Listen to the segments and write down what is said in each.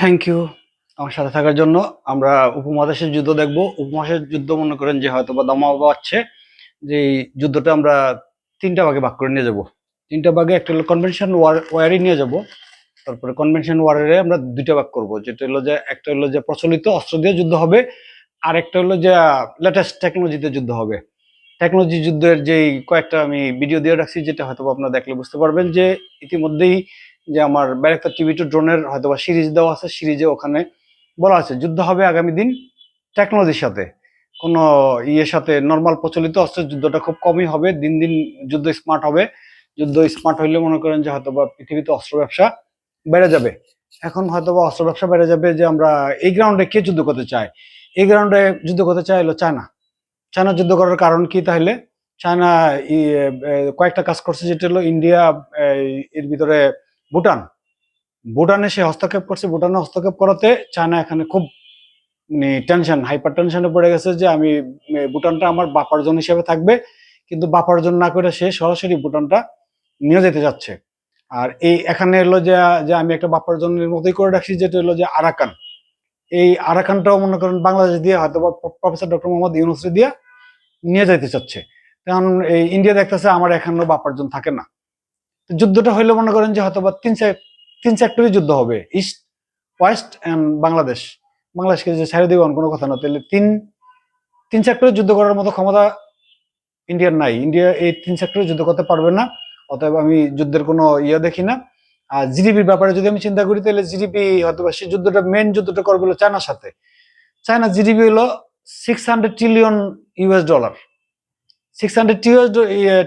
Thank you আমার সাথে থাকার জন্য আমরা উপমহাদেশের যুদ্ধ দেখব। উপমহাদেশের যুদ্ধ মনে করেন যে হয়তো বা দমা আছে যে যুদ্ধটা আমরা তিনটা ভাগে ভাগ করে নিয়ে যাব। তিনটা ভাগে একটা হলো কনভেনশন ওয়ার ওয়ারই নিয়ে যাব। তারপরে কনভেনশন ওয়ারে আমরা দুইটা ভাগ করব। যেটা হলো যে, একটা হলো যে প্রচলিত অস্ত্র দিয়ে যুদ্ধ হবে, আর একটা হলো যে লেটেস্ট টেকনোলজিতে যুদ্ধ হবে। টেকনোলজি যুদ্ধের যেই কয়েকটা আমি ভিডিও দিয়ে রাখছি, যেটা হয়তো আপনারা দেখলে বুঝতে পারবেন যে ইতিমধ্যেই যে আমার ব্যারেক্টার টিভি টু ড্রোনের হয়তো বা সিরিজ দেওয়া আছে, সিরিজে ওখানে বলা আছে, যুদ্ধ হবে আগামী দিন টেকনোলজির সাথে। কোনো ইয়ের সাথে নর্মাল প্রচলিত অস্ত্রের যুদ্ধটা খুব কমই হবে, দিন দিন যুদ্ধ স্মার্ট হবে। যুদ্ধ স্মার্ট হইলে মনে করেন যে হয়তো বা পৃথিবীতে অস্ত্র ব্যবসা বেড়ে যাবে। এখন হয়তো বা অস্ত্র ব্যবসা বেড়ে যাবে যে আমরা এই গ্রাউন্ডে কে যুদ্ধ করতে চাই এই গ্রাউন্ডে যুদ্ধ করতে চাই হলো চায়না। চায়না যুদ্ধ করার কারণ কি তাহলে? চায়না কয়েকটা কাজ করছে, যেটা হলো ইন্ডিয়া এর ভিতরে ভুটান। ভুটানে সে হস্তক্ষেপ করছে। ভুটানে হস্তক্ষেপ করাতে চায়না এখানে খুব টেনশন হাইপার টেনশনে পড়ে গেছে যে আমি ভুটানটা আমার বাপার বাপার্জন হিসেবে থাকবে। কিন্তু বাপার বাপার্জন না করে সে সরাসরি ভুটানটা নিয়ে যেতে যাচ্ছে। আর এই এখানে এলো যে যে আমি একটা বাপার্জনের মতোই করে রাখছি, যেটা হলো যে আরাকান। এই আরাকানটাও মনে করেন বাংলাদেশ দিয়ে হয়তো প্রফেসর ডক্টর মোহাম্মদ ইউনুস দিয়ে নিয়ে যাইতে চাচ্ছে। কারণ এই ইন্ডিয়া দেখতেছে আমার এখানেও বাপার্জন থাকে না। যুদ্ধটা হইলে মনে করেন যে হয়তো বা তিন সে- তিন সেক্টরই যুদ্ধ হবে। ইস্ট ওয়েস্ট অ্যান্ড বাংলাদেশ বাংলাদেশকে যে ছেড়ে দেবেন, কোনো কথা না। তাহলে তিন তিন সেক্টরে যুদ্ধ করার মতো ক্ষমতা ইন্ডিয়ার নাই। ইন্ডিয়া এই তিন সেক্টরে যুদ্ধ করতে পারবে না। অতএব আমি যুদ্ধের কোনো ইয়ে দেখি না। আর জিডিপির ব্যাপারে যদি আমি চিন্তা করি, তাহলে জিডিপি হয়তো সেই যুদ্ধটা মেন যুদ্ধটা করবে হলো চায়নার সাথে। চায়না জিডিপি হলো six hundred trillion US dollar six hundred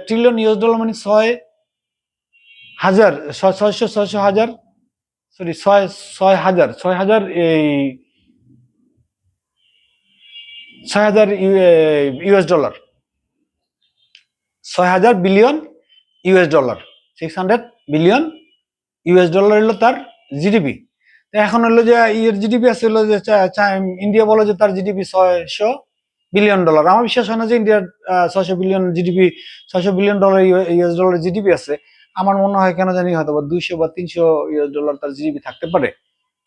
trillion US dollar মানে ছয় হাজার, ছয়- ছয়শো ছয়শো হাজার সরি ছয় ছয় হাজার ছয় হাজার এই ছয় হাজার ইউএস ডলার। ছয় হাজার billion US dollar. Six hundred billion US dollar হলো তার জিডিপি। এখন হলো যে ইয়ের জিডিপি আছে হলো যে ইন্ডিয়া বলে যে তার জিডিপি ছয়শো বিলিয়ন ডলার। আমার বিশ্বাস হয় না যে ইন্ডিয়ার ছয়শো বিলিয়ন জিডিপি, ছয়শো billion dollar US dollar GDP আছে। আমার মনে হয় কেন জানি হয়তো বা দুইশো বা তিনশো ডলার তার জিডিপি থাকতে পারে।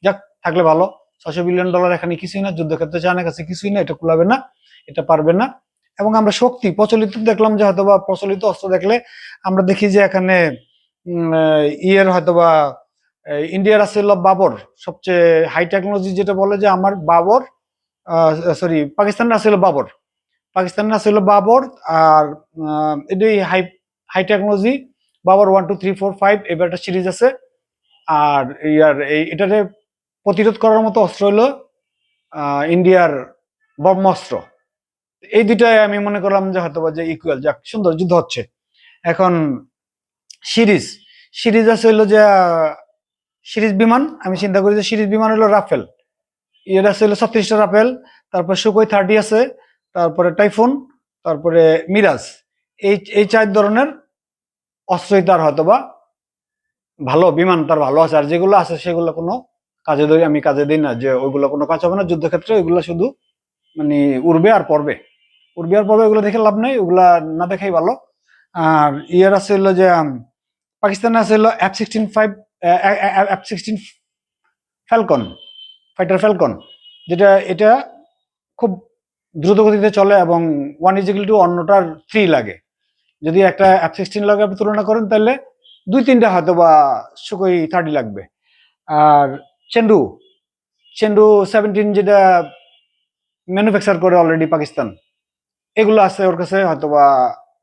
যাক থাকলে ভালো। ছশো বিলিয়ন ডলার এখানে কিছুই না যুদ্ধক্ষেত্রে চায়নার কাছে কিছুই না এটা কুলাবে না এটা পারবে না। এবং আমরা শক্তি প্রচলিত দেখলাম যে হয়তো বা প্রচলিত অস্ত্র দেখলে আমরা দেখি যে এখানে ইয়ের হয়তোবা আহ, ইন্ডিয়ার আছে বাবর। সবচেয়ে হাই টেকনোলজি যেটা বলে যে আমার বাবর সরি পাকিস্তানের আছে বাবর। পাকিস্তানের আছে বাবর আর এটাই high high technology Babur one two three four five এবার একটা সিরিজ আছে। আর ইয়ার এই এটাতে প্রতিরোধ করার মতো অস্ত্র হলো ইন্ডিয়ার ব্রহ্মাস্ত্র এই দুটাই আমি মনে করলাম যে হয়তো যে ইকুয়াল যাক, সুন্দর যুদ্ধ হচ্ছে। এখন সিরিজ সিরিজ আছে হলো যে সিরিজ বিমান, আমি চিন্তা করি যে সিরিজ বিমান হলো রাফেল। এর আছে হলো ছত্রিশটা রাফেল, তারপর সুকই থার্টি আছে, তারপরে টাইফুন, তারপরে মিরাজ। এই এই চার ধরনের অস্ত্রই তার হয়তো বা ভালো, বিমান তার ভালো আছে। আর যেগুলো আছে সেগুলো কোনো কাজে ধরি, আমি কাজে দিই না যে ওইগুলো কোনো কাজ হবে না। যুদ্ধক্ষেত্রে ওইগুলো শুধু মানে উড়বে আর পড়বে। উড়বে আর পড়বে ওগুলো দেখে লাভ নেই ওগুলা না দেখাই ভালো। আর ইয়ার আছে হলো যে পাকিস্তানে আছে হলো F sixteen five F sixteen Falcon fighter Falcon যেটা, এটা খুব দ্রুত গতিতে চলে এবং ওয়ান ইজিক্যাল টু অন্যটার থ্রি লাগে। যদি একটা এফ সিক্সটিন লাগে আপনি তুলনা করেন, তাহলে দুই তিনটা হয়তো বা সুকই থার্টি লাগবে। আর চেন্ডু চেন্ডু সেভেন্টিন যেটা ম্যানুফ্যাকচার করে অলরেডি পাকিস্তান এগুলো আছে ওর কাছে হয়তো বা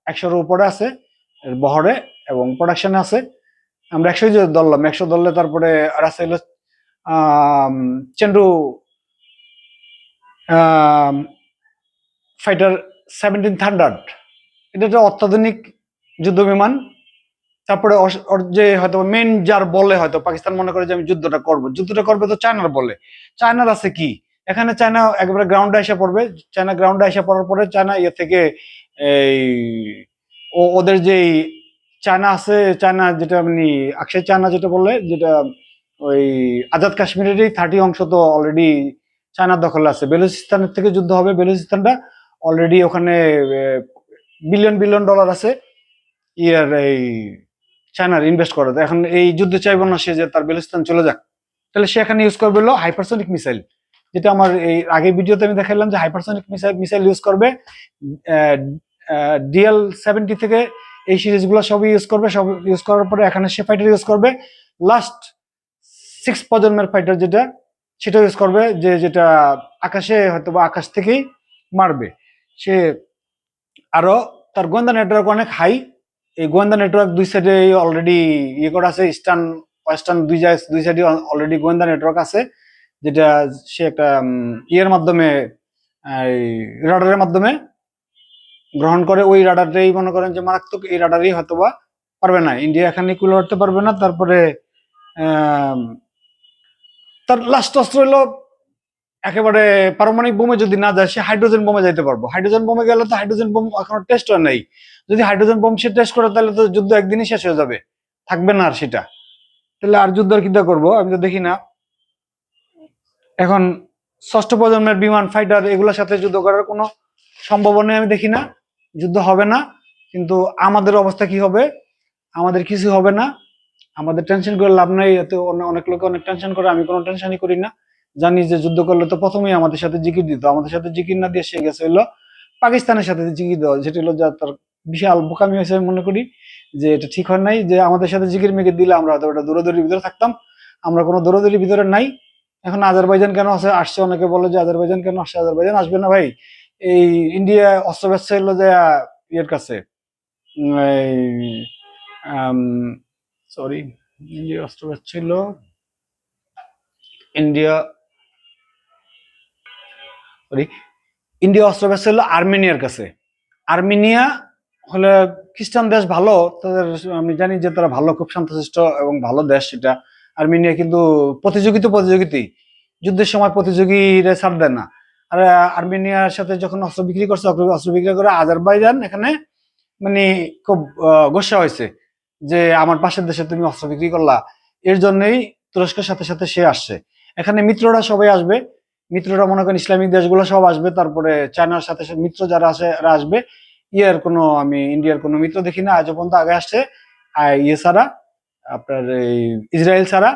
একশোর উপরে আছে বহরে এবং প্রোডাকশনে আছে। আমরা একশোই ধরলাম, একশো ধরলে তারপরে আর আছে হলো চেন্ডু ফাইটার সেভেন্টিন থান্ডার্ড এটা একটা অত্যাধুনিক যুদ্ধ বিমান তারপরে যে হয়তো মেন যার বলে হয়তো, পাকিস্তান মনে করে যে আমি যুদ্ধটা করব। যুদ্ধটা করবে তো চায়নার বলে। চায়নার আছে কি? এখানে চায়না একবারে গ্রাউন্ডে এসে পড়বে। চায়না গ্রাউন্ডে এসে পড়ার পরে চায়না ইয়ে থেকে এই ওদের যেই চায়না আছে, চায়না যেটা মানে আকশাই চায়না যেটা বললে যেটা ওই আজাদ কাশ্মীরেরই থার্টি অংশ তো অলরেডি চায়নার দখলে আছে। বেলুচিস্তানের থেকে যুদ্ধ হবে। বেলুচিস্তানটা অলরেডি ওখানে বিলিয়ন বিলিয়ন ডলার আছে। ইয়ার এই চায়নার ইনভেস্ট করে। এখন এই যুদ্ধ চাইব না সে যে তার বেলুচিস্তান চলে যাক। তাহলে সে এখানে ইউজ করবে হলো হাইপারসনিক মিসাইল যেটা আমার এই আগের ভিডিওতে আমি দেখালাম যে হাইপারসনিক মিসাইল মিসাইল ইউজ করবে। ডিএল সেভেন্টি থেকে এই সিরিজগুলো সবই ইউজ করবে। সব ইউজ করার পরে এখানে সে ফাইটার ইউজ করবে। লাস্ট সিক্স প্রজন্মের ফাইটার যেটা সেটা ইউজ করবে। যে যেটা আকাশে হয়তো বা আকাশ থেকেই মারবে। সে আরও তার গোয়েন্দা নেটওয়ার্ক অনেক হাই এই গোয়েন্দা নেটওয়ার্ক দুই সাইডে অলরেডি ইয়ে করা আছে ইস্টার্ন ওয়েস্টার্ন দুই দুই সাইডে অলরেডি গোয়েন্দা নেটওয়ার্ক আছে, যেটা সে একটা ইয়ের মাধ্যমে রাডারের মাধ্যমে গ্রহণ করে। ওই রাডারটাই মনে করেন যে মারাত্মক, এই রাডারই হয়তো বা পারবে না। ইন্ডিয়া এখানে কুলে উঠতে পারবে না। তারপরে তার লাস্ট অস্ত্র হলো একেবারে পারমাণবিক বোমে যদি না যায়, সে হাইড্রোজেন বোমে যাইতে পারব। হাইড্রোজেন বোমে গেলে তো হাইড্রোজেন বোম এখনও টেস্ট হয় নাই। যদি হাইড্রোজেন বোম সে টেস্ট করে, তাহলে তো যুদ্ধ একদিনই শেষ হয়ে যাবে। থাকবে না আর সেটা। তাহলে আর যুদ্ধ আর কিটা করব? আমি তো দেখি না। এখন ষষ্ঠ প্রজন্মের বিমান ফাইটার এগুলোর সাথে যুদ্ধ করার কোনো সম্ভাবনা আমি দেখি না। যুদ্ধ হবে না। কিন্তু আমাদের অবস্থা কি হবে? আমাদের কিছু হবে না। আমাদের টেনশন করে লাভ নাই। এতে অনেক লোকে অনেক টেনশন করে, আমি কোনো টেনশনই করি না। জানি যে যুদ্ধ করলে তো প্রথমেই আমাদের সাথে জিকির দিত। আমাদের সাথে জিকির না দিয়ে সে গেছে হলো পাকিস্তানের সাথে জিকির দেওয়া, যেটা হলো যা তার বিশাল বোকামি হয়েছে আমি মনে করি যে এটা ঠিক হয় নাই, যে আমাদের সাথে জিকির মেকে দিলে আমরা হয়তো ওটা দৌড়াদৌড়ির ভিতরে থাকতাম। আমরা কোনো দৌড়াদৌড়ির ভিতরে নাই। এখন আজারবাইজান কেন আছে আসছে, অনেকে বলে যে আজারবাইজান কেন আসছে? আজারবাইজান আসবে না ভাই? এই ইন্ডিয়া অস্ত্র ব্যবসা হলো যে, ইয়ের কাছে সরি ইন্ডিয়া অস্ত্র ব্যবসা ছিল ইন্ডিয়া সরি ইন্ডিয়া অস্ত্র হলো আর্মেনিয়ার কাছে। আর্মেনিয়া হলে খ্রিস্টান দেশ ভালো, তাদের আমি জানি যে তারা ভালো, খুব শান্তশিষ্ট এবং ভালো দেশ সেটা আর্মেনিয়া কিন্তু প্রতিযোগিতা প্রতিযোগিতাই। যুদ্ধের সময় প্রতিযোগীরা ছাড় দেয় না। আর আর্মেনিয়ার সাথে যখন অস্ত্র বিক্রি করছে অস্ত্র- বিক্রি করে আজারবাইজান এখানে মানে খুব গোসা হয়েছে যে আমার পাশের দেশে তুমি অস্ত্র বিক্রি করলা। এর জন্যই তুরস্কের সাথে সাথে সে আসছে। এখানে মিত্ররা সবাই আসবে। মিত্ররা মনে করেন ইসলামিক দেশগুলো সব আসবে, তারপরে চায়নার সাথে মিত্র যারা আছে আসবে। ইয়ের কোনো আমি, ইন্ডিয়ার কোনো মিত্র দেখি না আজ পর্যন্ত আগে আসছে। ইয়ে ছাড়া, আপনার এই ইসরায়েল ছাড়া,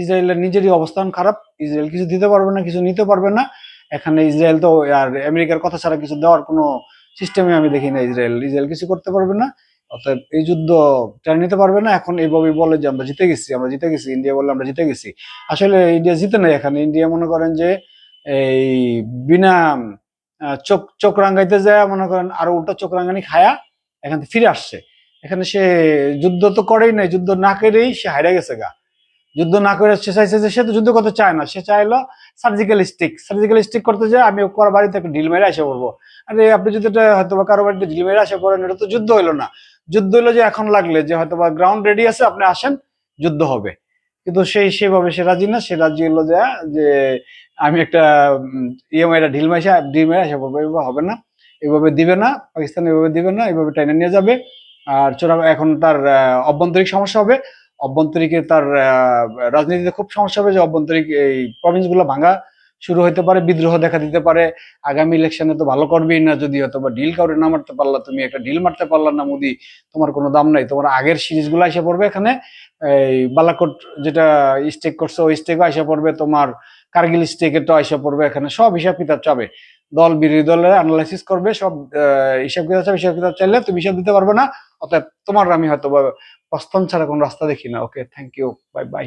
ইসরায়েলের নিজেরই অবস্থান খারাপ। ইসরায়েল কিছু দিতে পারবে না, কিছু নিতে পারবে না। এখানে ইসরায়েল তো, আর আমেরিকার কথা ছাড়া কিছু দেওয়ার কোনো সিস্টেমে আমি দেখি না ইসরায়েল। ইসরায়েল কিছু করতে পারবে না অর্থাৎ এই যুদ্ধ টেনে নিতে পারবে না। এখন এইভাবে বলে যে, আমরা জিতে গেছি, আমরা জিতে গেছি, ইন্ডিয়া বলে আমরা জিতে গেছি। আসলে ইন্ডিয়া জিতে নাই এখানে। ইন্ডিয়া মনে করেন যে এই বিনা চোখ চোখ রাঙ্গাইতে যায়, মনে করেন আরও উল্টা চোখ রাঙ্গানি খায়া এখান থেকে ফিরে আসছে। এখানে সে যুদ্ধ তো করেই নাই, যুদ্ধ না করেই সে হাইরা গেছে গা। যুদ্ধ না করে সে চাইছে যে সে তো যুদ্ধ করতে চায় না, সে চাইলো সার্জিক্যাল স্টিক সার্জিক্যাল স্টিক করতে যায়, আমি কারও বাড়িতে একটা ঢিল মেরে এসে পড়ব। আরে আপনি যদি এটা হয়তো বা কারও বাড়িতে ঢিল মেরে এসে পড়েন, এটা তো যুদ্ধ হইল না। যুদ্ধ হইল যে এখন লাগলে, যে হয়তো বা গ্রাউন্ড রেডি আছে, আপনি আসেন, যুদ্ধ হবে। কিন্তু সেই সেভাবে সে রাজি না, সে রাজি হলো যে আমি একটা ইএমআইটা ঢিল মাইসা ঢিল মেরে এসে পড়ব এভাবে হবে না, এভাবে দিবে না, পাকিস্তান এভাবে দিবে না, এভাবে টাইনে নিয়ে যাবে। আর চোরা এখন তার অভ্যন্তরিক সমস্যা হবে। অভ্যন্তরীকে তার রাজনীতিতে খুব সমস্যা হবে যে অভ্যন্তরিক এই প্রভিন্সগুলো ভাঙা শুরু হইতে পারে, বিদ্রোহ দেখা দিতে পারে। আগামী ইলেকশনে তো ভালো করবেই না যদি অথবা ডিল কাউরে না মারতে পারলা, তুমি একটা ডিল মারতে পারলা না মোদি, তোমার কোনো দাম নাই। তোমার আগের সিরিজগুলো এসে পড়বে এখানে, এই বালাকোট যেটা স্টেক করছ, ওই স্টেকও এসে পড়বে। তোমার কার্গিল স্টেকেরটাও এসে পড়বে এখানে। সব হিসাব কিতাব চাবে। দল বিরোধী দলের অ্যানালাইসিস করবে, সব হিসাব কিতাব চাবে। হিসাব কিতাব চাইলে তুমি হিসাব দিতে পারবে না। অতএব তোমার আমি হয়তো প্রস্থান ছাড়া কোনো রাস্তা দেখি না। Okay thank you bye bye